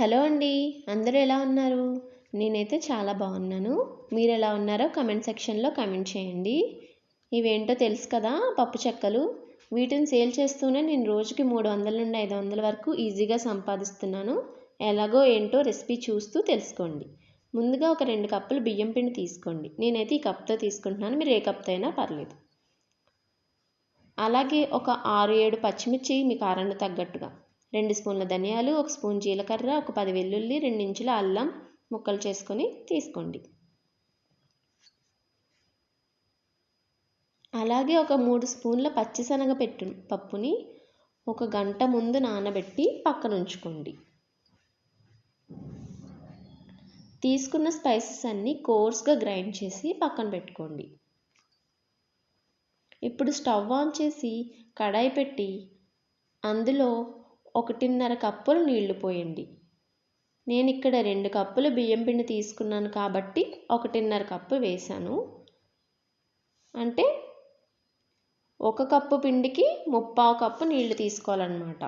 Hello అండి అందరూ ఎలా ఉన్నారు? నేనైతే చాలా బాగున్నాను. మీరు ఎలా ఉన్నారో కమెంట్ సెక్షన్లో కమెంట్ చేయండి. ఇవేంటో తెలుసు కదా పప్పు చెక్కలు. వీటిని సేల్ చేస్తూనే నేను రోజుకి మూడు వందల నుండి ఐదు వందల వరకు ఈజీగా సంపాదిస్తున్నాను. ఎలాగో ఏంటో రెసిపీ చూస్తూ తెలుసుకోండి. ముందుగా ఒక రెండు కప్పులు బియ్యం పిండి తీసుకోండి. నేనైతే ఈ కప్తో తీసుకుంటున్నాను. మీరు ఏ కప్తో అయినా పర్లేదు. అలాగే ఒక ఆరు ఏడు పచ్చిమిర్చి మీ కారంలో తగ్గట్టుగా. రెండు స్పూన్ల ధనియాలు ఒక స్పూన్ జీలకర్ర ఒక పది వెల్లుల్లి రెండు ఇంచుల అల్లం ముక్కలు చేసుకొని తీసుకోండి. అలాగే ఒక మూడు స్పూన్ల పచ్చిశనగ పెట్టు పప్పుని ఒక గంట ముందు నానబెట్టి పక్కన ఉంచుకోండి. తీసుకున్న స్పైసెస్ అన్నీ కోర్స్గా గ్రైండ్ చేసి పక్కన పెట్టుకోండి. ఇప్పుడు స్టవ్ ఆన్ చేసి కడాయి పెట్టి అందులో ఒకటిన్నర కప్పులు నీళ్ళు పోయండి. నేను ఇక్కడ రెండు కప్పులు బియ్యం పిండి తీసుకున్నాను కాబట్టి ఒకటిన్నర కప్పు వేశాను. అంటే ఒక కప్పు పిండికి ముప్పావు కప్పు నీళ్ళు తీసుకోవాలన్నమాట.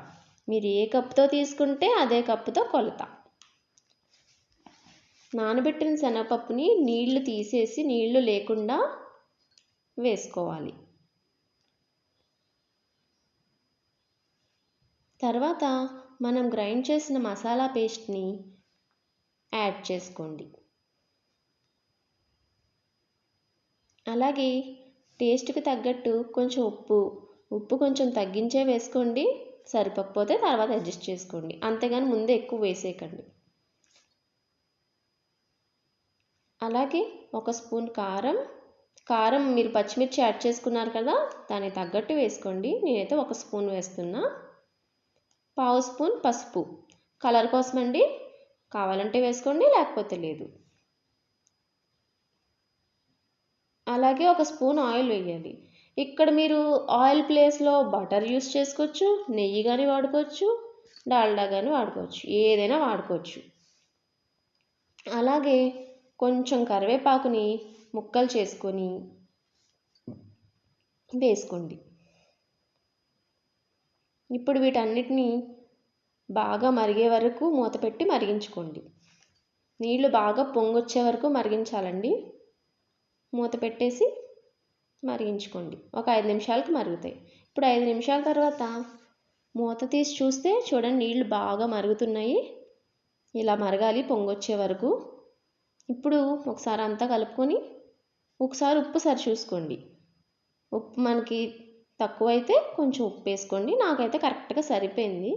మీరు ఏ కప్పుతో తీసుకుంటే అదే కప్పుతో కొలత. నానబెట్టిన శనగపప్పుని నీళ్ళు తీసేసి నీళ్ళు లేకుండా వేసుకోవాలి. తర్వాత మనం గ్రైండ్ చేసిన మసాలా పేస్ట్ని యాడ్ చేసుకోండి. అలాగే టేస్ట్కి తగ్గట్టు కొంచెం ఉప్పు ఉప్పు కొంచెం తగ్గించే వేసుకోండి సరిపోకపోతే తర్వాత అడ్జస్ట్ చేసుకోండి. అంతేగాని ముందే ఎక్కువ వేసేయకండి. అలాగే ఒక స్పూన్ కారం కారం మీరు పచ్చిమిర్చి యాడ్ చేసుకున్నారు కదా దానికి తగ్గట్టు వేసుకోండి. నేనైతే ఒక స్పూన్ వేస్తున్నా. పావు స్పూన్ పసుపు. కలర్ కోసం అండి కావాలంటే వేసుకోండి లేకపోతే లేదు. అలాగే ఒక స్పూన్ ఆయిల్ వేయాలి. ఇక్కడ మీరు ఆయిల్ ప్లేస్లో బటర్ యూస్ చేసుకోవచ్చు నెయ్యి కానీ వాడుకోవచ్చు డాల్డా కానీ వాడుకోవచ్చు ఏదైనా వాడుకోవచ్చు. అలాగే కొంచెం కరివేపాకుని ముక్కలు చేసుకొని వేసుకోండి. ఇప్పుడు వీటన్నిటిని బాగా మరిగే వరకు మూత పెట్టి మరిగించుకోండి. నీళ్ళు బాగా పొంగొచ్చే వరకు మరిగించాలండి. మూత పెట్టేసి మరిగించుకోండి. ఒక ఐదు నిమిషాలకు మరుగుతాయి. ఇప్పుడు ఐదు నిమిషాల తర్వాత మూత తీసి చూస్తే చూడండి నీళ్ళు బాగా మరుగుతున్నాయి. ఇలా మరగాలి పొంగొచ్చే వరకు. ఇప్పుడు ఒకసారి అంతా కలుపుకొని ఒకసారి ఉప్పు సరి చూసుకోండి. ఉప్పు మనకి తక్కువైతే కొంచెం ఉప్పు వేసుకోండి నాకైతే కరెక్ట్గా సరిపోయింది.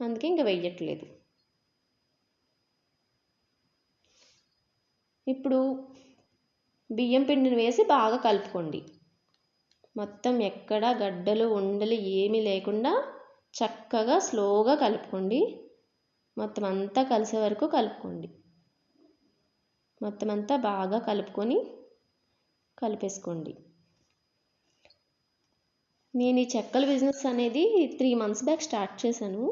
అందుకే ఇంకా వెయ్యట్లేదు. ఇప్పుడు బియ్యం పిండిని వేసి బాగా కలుపుకోండి. మొత్తం ఎక్కడ గడ్డలు ఉండలు ఏమీ లేకుండా చక్కగా స్లోగా కలుపుకోండి. మొత్తం అంతా కలిసే వరకు కలుపుకోండి. మొత్తం అంతా బాగా కలుపుకొని కలిపేసుకోండి. నేను ఈ చెక్కల బిజినెస్ అనేది త్రీ మంత్స్ బ్యాక్ స్టార్ట్ చేశాను.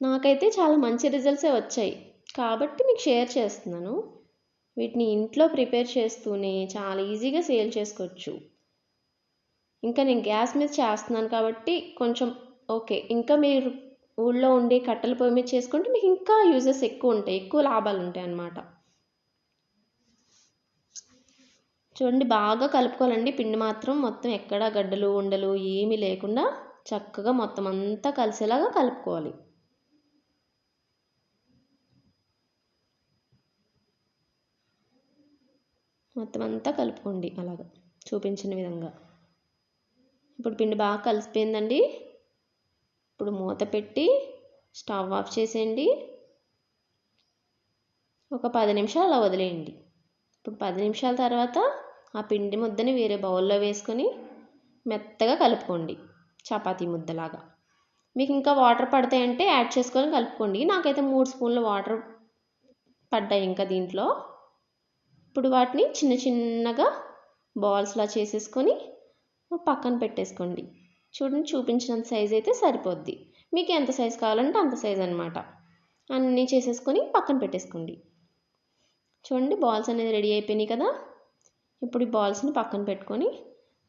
నాకైతే చాలా మంచి రిజల్ట్సే వచ్చాయి. కాబట్టి మీకు షేర్ చేస్తున్నాను. వీటిని ఇంట్లో ప్రిపేర్ చేస్తూనే చాలా ఈజీగా సేల్ చేసుకోవచ్చు. ఇంకా నేను గ్యాస్ మీద చేస్తున్నాను కాబట్టి కొంచెం ఓకే ఇంకా మీరు ఊళ్ళో ఉండి కట్టెల పొయ్యి మీద చేసుకుంటే మీకు ఇంకా యూజెస్ ఎక్కువ ఉంటాయి. ఎక్కువ లాభాలు ఉంటాయి అన్నమాట చూడండి బాగా కలుపుకోవాలండి. పిండి మాత్రం మొత్తం ఎక్కడ గడ్డలు ఉండలు ఏమీ లేకుండా చక్కగా మొత్తం అంతా కలిసేలాగా కలుపుకోవాలి. మొత్తం అంతా కలుపుకోండి అలాగా చూపించిన విధంగా. ఇప్పుడు పిండి బాగా కలిసిపోయిందండి. ఇప్పుడు మూత పెట్టి స్టవ్ ఆఫ్ చేసేయండి. ఒక పది నిమిషాలు అలా వదిలేయండి. ఇప్పుడు పది నిమిషాల తర్వాత ఆ పిండి ముద్దని వేరే బౌల్లో వేసుకొని మెత్తగా కలుపుకోండి చపాతీ ముద్దలాగా. మీకు ఇంకా వాటర్ పడతాయంటే యాడ్ చేసుకొని కలుపుకోండి. నాకైతే మూడు స్పూన్ల వాటర్ పడ్డాయి ఇంకా దీంట్లో. ఇప్పుడు వాటిని చిన్న చిన్నగా బాల్స్లా చేసేసుకొని పక్కన పెట్టేసుకోండి. చూడండి చూపించినంత సైజ్ అయితే సరిపోద్ది. మీకు ఎంత సైజ్ కావాలంటే అంత సైజ్ అనమాట అన్నీ చేసేసుకొని పక్కన పెట్టేసుకోండి. చూడండి బాల్స్ అనేది రెడీ అయిపోయినాయి కదా. ఇప్పుడు ఈ బాల్స్ని పక్కన పెట్టుకొని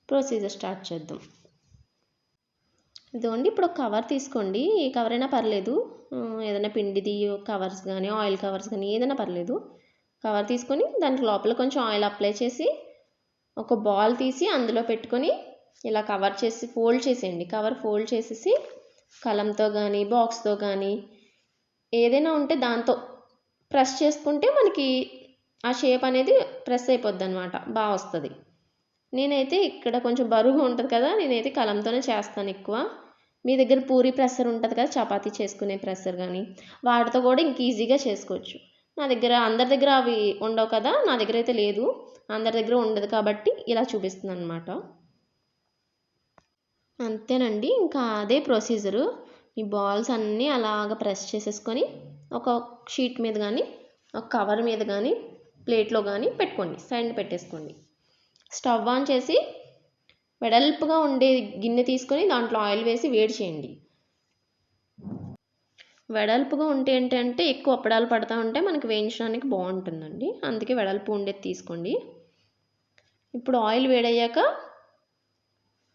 ప్రొసీజర్ స్టార్ట్ చేద్దాం. ఇదిగోండి ఇప్పుడు ఒక కవర్ తీసుకోండి. ఏ కవర్ అయినా పర్లేదు. ఏదైనా పిండిది కవర్స్ కానీ ఆయిల్ కవర్స్ కానీ ఏదైనా పర్లేదు. కవర్ తీసుకొని దానికి లోపల కొంచెం ఆయిల్ అప్లై చేసి ఒక బాల్ తీసి అందులో పెట్టుకొని ఇలా కవర్ చేసి ఫోల్డ్ చేసేయండి. కవర్ ఫోల్డ్ చేసేసి కలంతో కానీ బాక్స్తో కానీ ఏదైనా ఉంటే దాంతో ప్రెస్ చేసుకుంటే మనకి ఆ షేప్ అనేది ప్రెస్ అయిపోద్ది అనమాట బాగా వస్తుంది. నేనైతే ఇక్కడ కొంచెం బరువుగా ఉంటుంది కదా నేనైతే కలంతోనే చేస్తాను ఎక్కువ. మీ దగ్గర పూరి ప్రెషర్ ఉంటుంది కదా చపాతీ చేసుకునే ప్రెషర్ కానీ వాటితో కూడా ఇంక ఈజీగా చేసుకోవచ్చు. నా దగ్గర అందరి దగ్గర అవి ఉండవు కదా నా దగ్గర అయితే లేదు. అందరి దగ్గర ఉండదు కాబట్టి ఇలా చూపిస్తుంది అనమాట అంతేనండి ఇంకా అదే ప్రొసీజరు ఈ బాల్స్ అన్నీ అలాగ ప్రెస్ చేసేసుకొని ఒక షీట్ మీద కానీ ఒక కవర్ మీద కానీ ప్లేట్లో కానీ పెట్టుకోండి సైడ్ పెట్టేసుకోండి. స్టవ్ ఆన్ చేసి వెడల్పుగా ఉండే గిన్నె తీసుకొని దాంట్లో ఆయిల్ వేసి వేడి చేయండి. వెడల్పుగా ఉంటే ఏంటంటే ఎక్కువ అప్పడాలు పడతా ఉంటే మనకి వేయించడానికి బాగుంటుందండి. అందుకే వెడల్పు ఉండేది తీసుకోండి. ఇప్పుడు ఆయిల్ వేడయ్యాక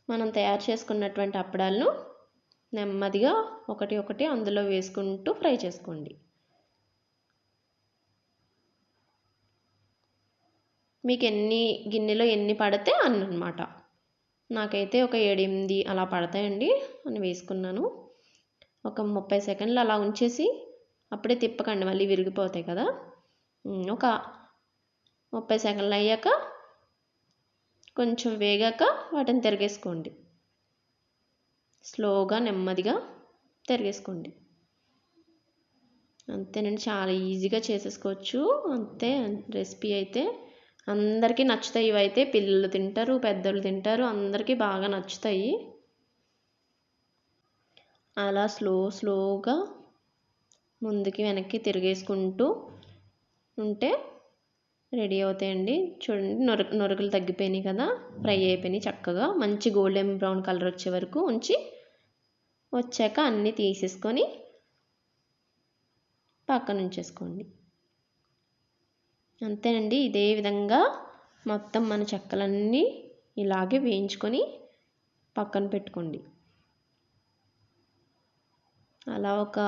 మనం తయారు చేసుకున్నటువంటి అప్పడాలను నెమ్మదిగా ఒకటి ఒకటి అందులో వేసుకుంటూ ఫ్రై చేసుకోండి. మీకు ఎన్ని గిన్నెలో ఎన్ని పడితే అన్ని అనమాట నాకైతే ఒక ఏడెనిమిది అలా పడతాయండి అని వేసుకున్నాను. ఒక ముప్పై సెకండ్లు అలా ఉంచేసి అప్పుడే తిప్పకండి మళ్ళీ విరిగిపోతాయి కదా. ఒక ముప్పై సెకండ్లు అయ్యాక కొంచెం వేగాక వాటిని తిరిగేసుకోండి. స్లోగా నెమ్మదిగా తిరిగేసుకోండి. అంతేనండి చాలా ఈజీగా చేసేసుకోవచ్చు. అంతే రెసిపీ అయితే అందరికీ నచ్చుతాయి ఇవైతే. పిల్లలు తింటారు పెద్దలు తింటారు అందరికీ బాగా నచ్చుతాయి. అలా స్లో స్లోగా ముందుకి వెనక్కి తిరిగేసుకుంటూ ఉంటే రెడీ అవుతాయండి. చూడండి నొర నొరకలు తగ్గిపోయినాయి కదా. ఫ్రై అయిపోయినాయి చక్కగా. మంచి గోల్డెన్ బ్రౌన్ కలర్ వచ్చే వరకు ఉంచి వచ్చాక అన్నీ తీసేసుకొని పక్కన ఉంచేసుకోండి అంతేనండి. ఇదే విధంగా మొత్తం మన చెక్కలన్నీ ఇలాగే వేయించుకొని పక్కన పెట్టుకోండి. అలా ఒక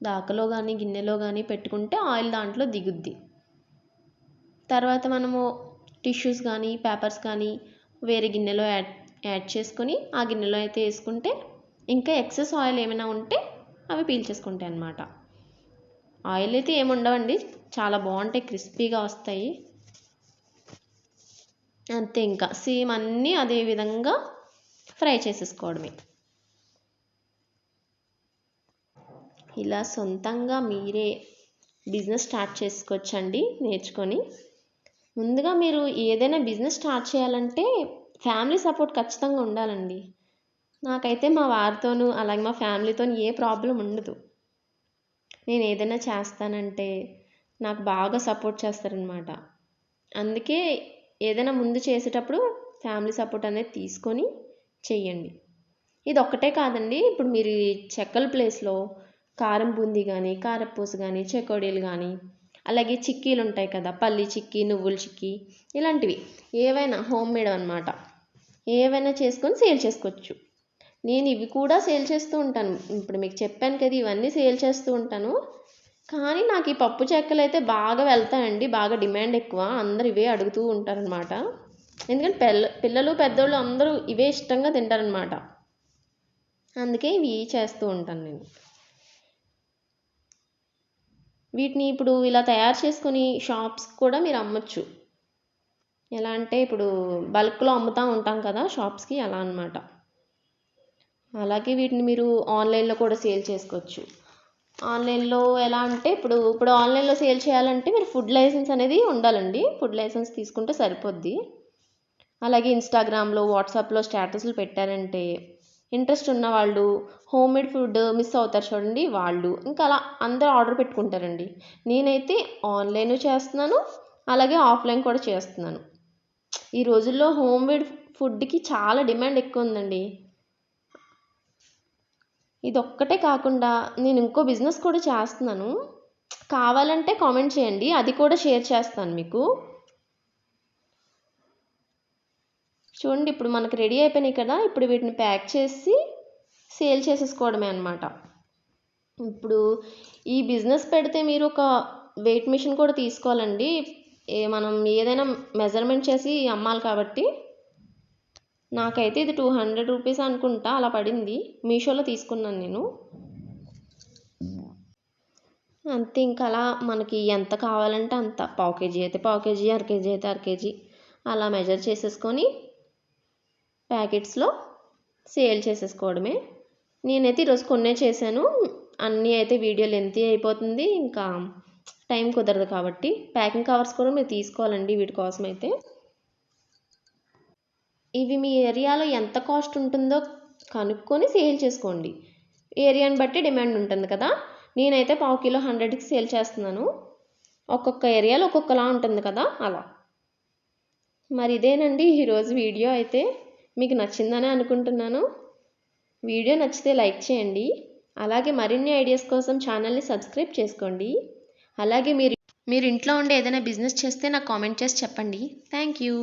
దాకలో కానీ గిన్నెలో కానీ పెట్టుకుంటే ఆయిల్ దాంట్లో దిగుద్ది. తర్వాత మనము టిష్యూస్ కానీ పేపర్స్ కానీ వేరే గిన్నెలో యాడ్ యాడ్ చేసుకొని ఆ గిన్నెలో అయితే వేసుకుంటే ఇంకా ఎక్సెస్ ఆయిల్ ఏమైనా ఉంటే అవి పీల్చేసుకుంటాయి అన్నమాట ఆయిల్ అయితే ఏమి ఉండవండి. చాలా బాగుంటాయి క్రిస్పీగా వస్తాయి. అంతే ఇంకా. సేమ్ అన్నీ అదే విధంగా ఫ్రై చేసేసుకోవడమే. ఇలా సొంతంగా మీరే బిజినెస్ స్టార్ట్ చేసుకోవచ్చండి నేర్చుకొని. ముందుగా మీరు ఏదైనా బిజినెస్ స్టార్ట్ చేయాలంటే ఫ్యామిలీ సపోర్ట్ ఖచ్చితంగా ఉండాలండి. నాకైతే మా వారితోనూ అలాగే మా ఫ్యామిలీతో ఏ ప్రాబ్లం ఉండదు. నేను ఏదైనా చేస్తానంటే నాకు బాగా సపోర్ట్ చేస్తారనమాట. అందుకే ఏదైనా ముందు చేసేటప్పుడు ఫ్యామిలీ సపోర్ట్ అనేది తీసుకొని చెయ్యండి. ఇది ఒక్కటే కాదండి ఇప్పుడు మీరు ఈ చెక్కల ప్లేస్లో కారం బూందీ కానీ కారపూస కానీ చెకోడీలు కానీ అలాగే చిక్కీలు ఉంటాయి కదా పల్లి చిక్కీ నువ్వుల చిక్కీ ఇలాంటివి. ఏవైనా హోమ్ మేడ్ అనమాట ఏవైనా చేసుకొని సేల్ చేసుకోవచ్చు. నేను ఇవి కూడా సేల్ చేస్తూ ఉంటాను. ఇప్పుడు మీకు చెప్పాను కదా ఇవన్నీ సేల్ చేస్తూ ఉంటాను. కానీ నాకు ఈ పప్పు చెక్కలు అయితే బాగా వెళ్తాయండి బాగా డిమాండ్ ఎక్కువ. అందరు ఇవే అడుగుతూ ఉంటారనమాట ఎందుకంటే పిల్ల పిల్లలు పెద్దోళ్ళు అందరూ ఇవే ఇష్టంగా తింటారనమాట అందుకే ఇవి చేస్తూ ఉంటాను నేను. వీటిని ఇప్పుడు ఇలా తయారు చేసుకుని షాప్స్ కూడా మీరు అమ్మచ్చు. ఎలా అంటే ఇప్పుడు బల్క్లో అమ్ముతూ ఉంటాం కదా షాప్స్కి అలా అనమాట అలాగే వీటిని మీరు ఆన్లైన్లో కూడా సేల్ చేసుకోవచ్చు. ఆన్లైన్లో ఎలా అంటే ఇప్పుడు ఇప్పుడు ఆన్లైన్లో సేల్ చేయాలంటే మీరు ఫుడ్ లైసెన్స్ అనేది ఉండాలండి. ఫుడ్ లైసెన్స్ తీసుకుంటే సరిపోద్ది. అలాగే ఇన్స్టాగ్రామ్లో వాట్సాప్లో స్టేటస్లు పెట్టారంటే ఇంట్రెస్ట్ ఉన్న వాళ్ళు హోమ్ మేడ్ ఫుడ్ మిస్ అవుతారు చూడండి వాళ్ళు. ఇంకా అలా అందరూ ఆర్డర్ పెట్టుకుంటారండి. నేనైతే ఆన్లైన్ చేస్తున్నాను అలాగే ఆఫ్లైన్ కూడా చేస్తున్నాను. ఈ రోజుల్లో హోమ్ మేడ్ ఫుడ్కి చాలా డిమాండ్ ఎక్కువ ఉందండి. ఇదొక్కటే కాకుండా నేను ఇంకో బిజినెస్ కూడా చేస్తున్నాను. కావాలంటే కామెంట్ చేయండి. అది కూడా షేర్ చేస్తాను మీకు. చూడండి ఇప్పుడు మనకు రెడీ అయిపోయినాయి కదా. ఇప్పుడు వీటిని ప్యాక్ చేసి సేల్ చేసేసుకోవడమే అనమాట ఇప్పుడు ఈ బిజినెస్ పెడితే మీరు ఒక వెయిట్ మిషన్ కూడా తీసుకోవాలండి. ఏ మనం ఏదైనా మెజర్మెంట్ చేసి అమ్మాలి కాబట్టి. నాకైతే ఇది టూ హండ్రెడ్ రూపీస్ అనుకుంటా అలా పడింది. మీషోలో తీసుకున్నాను నేను. అంతే ఇంకా అలా మనకి ఎంత కావాలంటే అంత. పావు కేజీ అయితే పావు కేజీ అర కేజీ అయితే అర కేజీ. అలా మెజర్ చేసేసుకొని ప్యాకెట్స్లో సేల్ చేసేసుకోవడమే. నేనైతే ఈరోజు కొన్నే చేశాను. అన్నీ అయితే వీడియో లెంతీ అయిపోతుంది. ఇంకా టైం కుదరదు కాబట్టి ప్యాకింగ్ కవర్స్ కూడా మీరు తీసుకోవాలండి వీటి కోసం అయితే ఇవి మీ ఏరియాలో ఎంత కాస్ట్ ఉంటుందో కనుక్కొని సేల్ చేసుకోండి. ఏరియాని బట్టి డిమాండ్ ఉంటుంది కదా? నేనైతే పావు కిలో హండ్రెడ్కి సేల్ చేస్తున్నాను. ఒక్కొక్క ఏరియాలో ఒక్కొక్కలా ఉంటుంది కదా? అలా. మరి ఇదేనండి ఈరోజు వీడియో అయితే. మీకు నచ్చిందని అనుకుంటున్నాను. వీడియో నచ్చితే లైక్ చేయండి. అలాగే మరిన్ని ఐడియాస్ కోసం ఛానల్ని సబ్స్క్రైబ్ చేసుకోండి. అలాగే మీరు మీరు ఇంట్లో ఉండే ఏదైనా బిజినెస్ చేస్తే నాకు కామెంట్ చేసి చెప్పండి. Thank you.